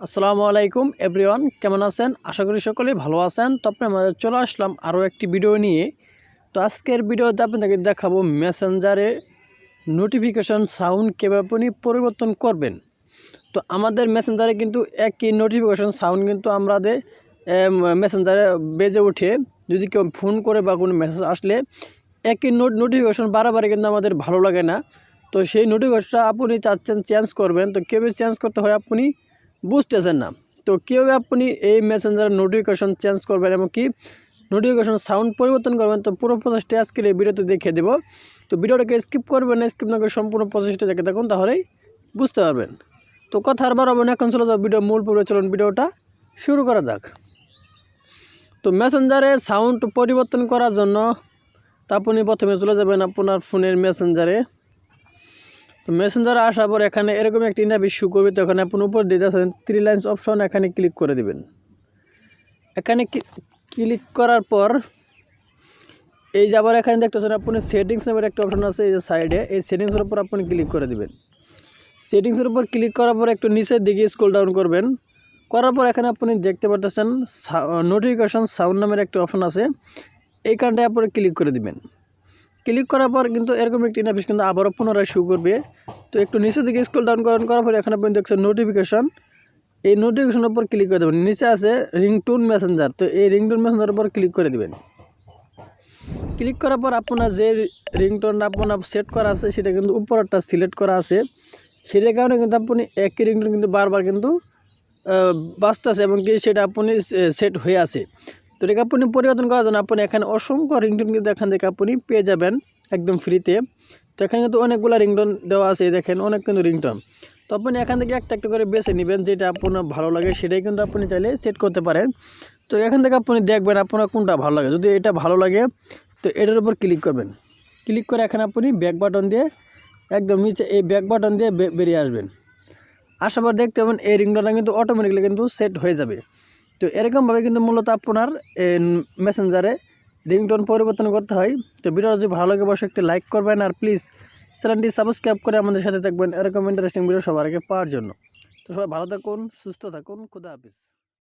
আসসালামু আলাইকুম, এভরিওয়ান। কেমন আছেন? আশা করি সকলেই ভালো আছেন। তো আপনি আমাদের চলে আসলাম আরও একটি ভিডিও নিয়ে। তো আজকের ভিডিওতে আপনাদেরকে দেখাবো মেসেঞ্জারে নোটিফিকেশান সাউন্ড কীভাবে আপনি পরিবর্তন করবেন। তো আমাদের মেসেঞ্জারে কিন্তু একই নোটিফিকেশান সাউন্ড কিন্তু আমাদের মেসেঞ্জারে বেজে ওঠে। যদি কেউ ফোন করে বা কোনো মেসেজ আসলে, একই নোট নোটিফিকেশান বারবার কিন্তু আমাদের ভালো লাগে না। তো সেই নোটিফিকেশনটা আপনি চাচ্ছেন চেঞ্জ করবেন। তো কীভাবে চেঞ্জ করতে হয় আপনি বুঝতেছেন না। তো কীভাবে আপনি এই মেসেঞ্জার নোটিফিকেশন চেঞ্জ করবেন এবং কি নোটিফিকেশন সাউন্ড পরিবর্তন করবেন, তো পুরো প্রসেসটা আজকের এই ভিডিওতে দেখিয়ে দেবো। তো ভিডিওটাকে স্কিপ করবেন স্কিপ না করে সম্পূর্ণ প্রসেসটা দেখে থাকুন, তাহলেই বুঝতে পারবেন। তো কথা আর বাড়াবো না, এখন চলে যাও ভিডিও মূল পূর্বে চলুন ভিডিওটা শুরু করা যাক। তো মেসেঞ্জারে সাউন্ড পরিবর্তন করার জন্য তা আপনি প্রথমে চলে যাবেন আপনার ফোনের মেসেঞ্জারে তো মেসেঞ্জারে আসার পর এখানে এরকম একটি ইন্টারভিউ শু করবে তো এখানে আপনি উপর দিয়ে যাচ্ছেন থ্রি লাইন্স অপশন এখানে ক্লিক করে দিবেন। এখানে ক্লিক করার পর, এই যে আবার এখানে দেখতেছেন আপনি সেটিংস নামের একটা অপশন আছে, এই যে সাইডে এই সেটিংসের উপর আপনি ক্লিক করে দিবেন। সেটিংসের উপর ক্লিক করার পর একটু নিচের দিকে স্ক্রল ডাউন করবেন। করার পর এখানে আপনি দেখতে পাচ্ছেন নোটিফিকেশন সাউন্ড নামের একটা অপশন আছে এইখানটায় আপনি ক্লিক করে দিবেন। ক্লিক করার পর কিন্তু এরকম একটি ইন্টারফেস কিন্তু আবারও পুনরায় শুরু করবে। তো একটু নিচের দিকে স্কুল ডাউন করার করার পর এখানে আপনি দেখছেন নোটিফিকেশন এই নোটিফিকেশনের উপর ক্লিক করে দেবেন। নিচে আছে রিংটোন মেসেঞ্জার তো এই রিংটোন মেসেঞ্জার উপর ক্লিক করে দিবেন। ক্লিক করার পর আপনার যে রিংটোনটা আপনার সেট করা আছে, সেটা কিন্তু উপরটা সিলেক্ট করা আছে। সেটার কারণে কিন্তু আপনি একই রিংটোন কিন্তু বারবার কিন্তু বাঁচতেছে এবং কি সেটা আপনি সেট হয়ে আছে। তো এটাকে আপনি পরিবর্তন করার জন্য আপনি এখানে অসংখ্য রিংটোন কিন্তু এখান থেকে আপনি পেয়ে যাবেন একদম ফ্রিতে তো এখানে কিন্তু অনেকগুলো রিংটোন দেওয়া আছে দেখেন অনেক কিন্তু রিংটোন। তো আপনি এখান থেকে একটা একটা করে বেছে নেবেন, যেটা আপনার ভালো লাগে সেটাই কিন্তু আপনি চাইলে সেট করতে পারেন। তো এখান থেকে আপনি দেখবেন আপনার কোনটা ভালো লাগে। যদি এটা ভালো লাগে, তো এটার উপর ক্লিক করবেন। ক্লিক করে এখানে আপনি ব্যাক বাটন দিয়ে একদম নিচে এই ব্যাক বাটন দিয়ে বেরিয়ে আসবেন। আসার পর দেখতে পাবেন এই রিংটোনটা কিন্তু অটোমেটিকলি কিন্তু সেট হয়ে যাবে। তো এরকমভাবে কিন্তু মূলত আপনার মেসেঞ্জারে রিংটোন পরিবর্তন করতে হয়। তো ভিডিওটা যদি ভালো লাগে, অবশ্যই একটি লাইক করবেন আর প্লিজ চ্যানেলটি সাবস্ক্রাইব করে আমাদের সাথে থাকবেন। এরকম ইন্টারেস্টিং ভিডিও সবার আগে পাওয়ার জন্য। তো সবাই ভালো থাকুন, সুস্থ থাকুন, খুদা হাফিজ।